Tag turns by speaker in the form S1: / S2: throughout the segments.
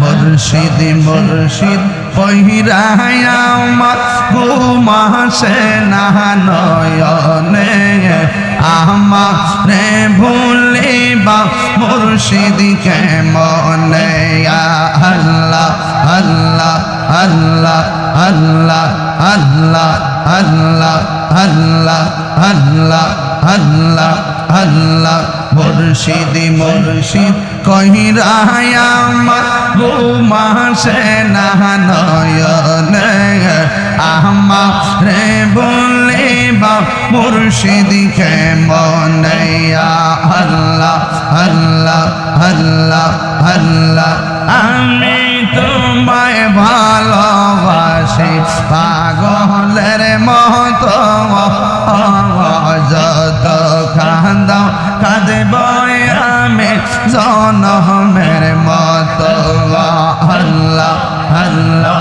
S1: মুর্শিদ মুর্শিদ কহিরায় আমার ঘুমাসে না নয়নে। আমারে ভুলিবা মুর্শিদ কে মনে আল্লাহ আল্লাহ আল্লাহ আল্লাহ আল্লাহ আল্লাহ আল্লাহ আল্লাহ আল্লাহ আল্লাহ। মুর্শিদ মুর্শিদ কহিরায় আমার ঘুমাসে না নয়নে। আমারে বলিবা মুর্শিদ কে মনে কাঁদব আমি জনমের মত আল্লাহ আল্লাহ।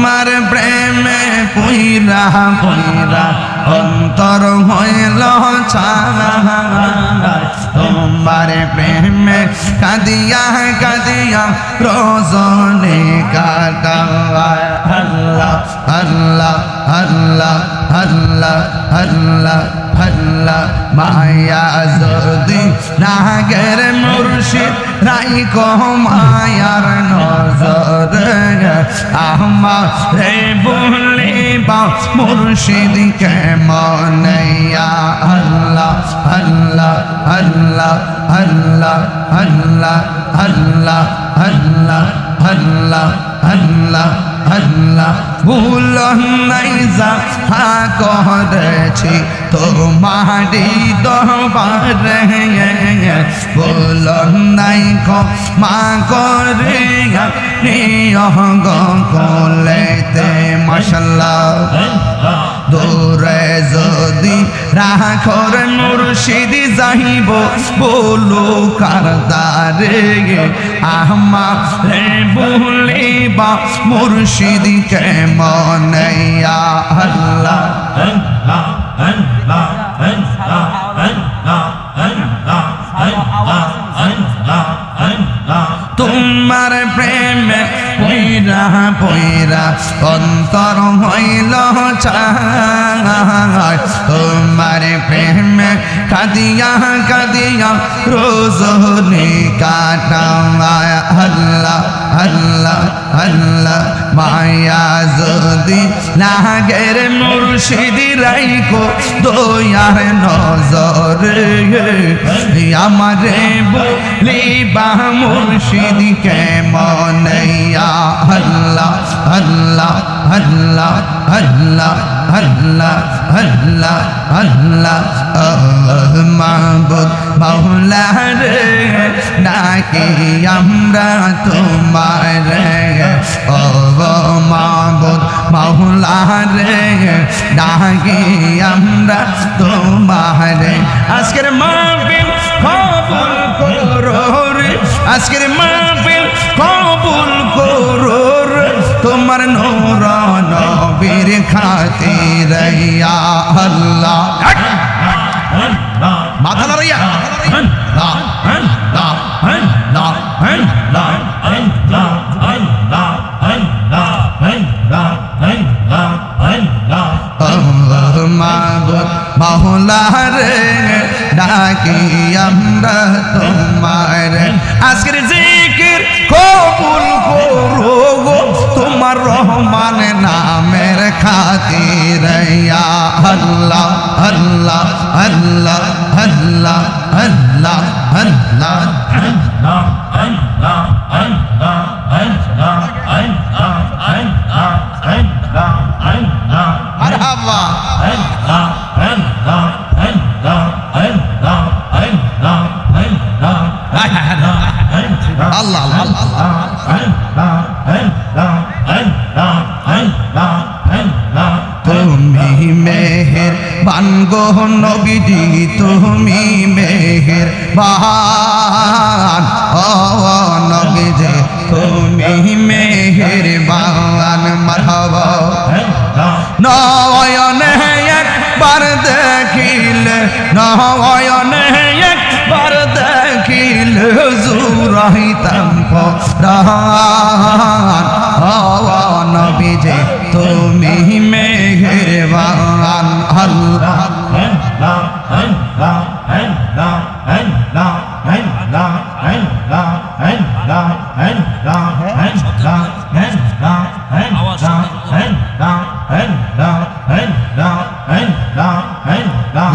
S1: তোমার প্রেমে পুইরা পুইরা, অন্তর হইল তোমার প্রেমে কাদিয়া কাদিয়া রোজনে কাটা আল্লাহ আল্লাহ আল্লাহ আল্লাহ আল্লাহ মায়া যদি নাগের মুর্শিদ রাই কহ মায়ার নজর। আমারে বলিবা মুর্শিদ কে আল্লাহ আল্লাহ আল্লাহ আল্লাহ আল্লাহ আল্লাহ আল্লাহ। আল্লাহ আল্লাহ আল্লাহ আল্লাহ ভুল নাই যা হা করেছি তোমারি দরবারে। ভুল নাই ক মা করে নিয়হ গলেতে মশাল্লাহ। দূরে যদি রাখর মুর্শিদ যাইব, বলো কারদারে আহমা রে বলিবা, মুর্শিদ কে মনেয়া আল্লাহ? তোমার প্রেমে পইরা অন্তর হইল চায় তোমার প্রেমে কাদিয়া কাদিয়া রোজনে কাটা আল্লাহ আল্লাহ আল্লাহ, মায়া যদি লাগের মুর্শিদি রাইকো দয়ার নজরে আমারে বলিবা মুর্শিদি কে মনেয়া আল্লাহ আল্লাহ আল্লাহ আল্লাহ আল্লাহ আল্লাহ আল্লাহ মাহবুদ মাওলা রে ডাকি আমরা তোমার ও মাহবুদ মাওলা রে ডাকি আমরা তোমার আজকের মাহফিল কবুল করো রে আজকের মাহফিল কবুল করো রে তোমার নূর নবীর খাতে রাইয়া আল্লাহ। মাথা লড়াইয়া মহলারে ডাকি আমরা তোমার। আজকের জিকির কবুল তোমার রহমান নামের খাতির ইয়া আল্লাহ আল্লাহ আল্লাহ আল্লাহ মেহের বানগো নবীজি, তুমি মেহের বান। ও তুমি মেহের বান। মারহাবা। নয়নে একবার দেখিলে, নয়নে একবার দেখিলে জুরাইতাম পরান নবীজি, তুমি মেহেরবান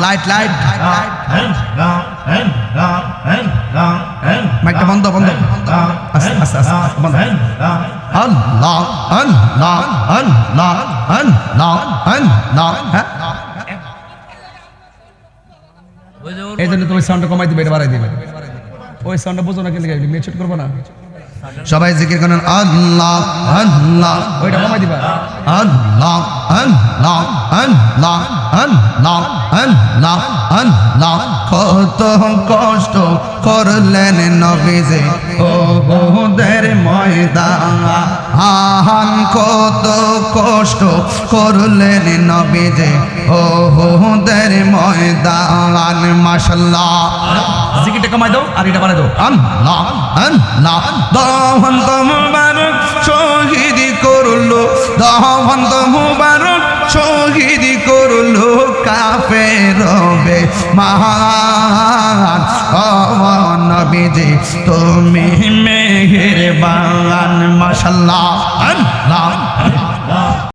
S1: লাইট লাইট মাইকটা বন্ধ বন্ধ। আস্তে আস্তে আস্তে বন্ধ। আল্লাহ আল্লাহ আল্লাহ আল্লাহ আল্লাহ। হ্যাঁ। এই জন্য তুমি সাউন্ডটা কমাই দিবে, এটা বাড়াই দিবে। ওই সাউন্ডটা বুঝো না কেন মেচুট করব না? সবাই জিকির করেন আল্লাহ আল্লাহ। ওইটা কমাই দিবা। আল্লাহ আল্লাহ আল্লাহ আল্লাহ আল্লাহ আল্লাহ। কত কষ্ট করলেন নবীজে। ও বহুদের ময়দান। আহান কত কষ্ট করলেন নবীজে। ও বহুদের ময়দান মাশাল্লাহ। জিকিরটা কমাই দাও আর এটা বাড়াই দাও। আল্লাহ আল্লাহ। দহন্ত মুবারক শহীদ করল। দহন্ত মুবারক শহীদ করল। মহান নবীজি তুমি মেহের বাগান মাশাল্লাহ আল্লাহ।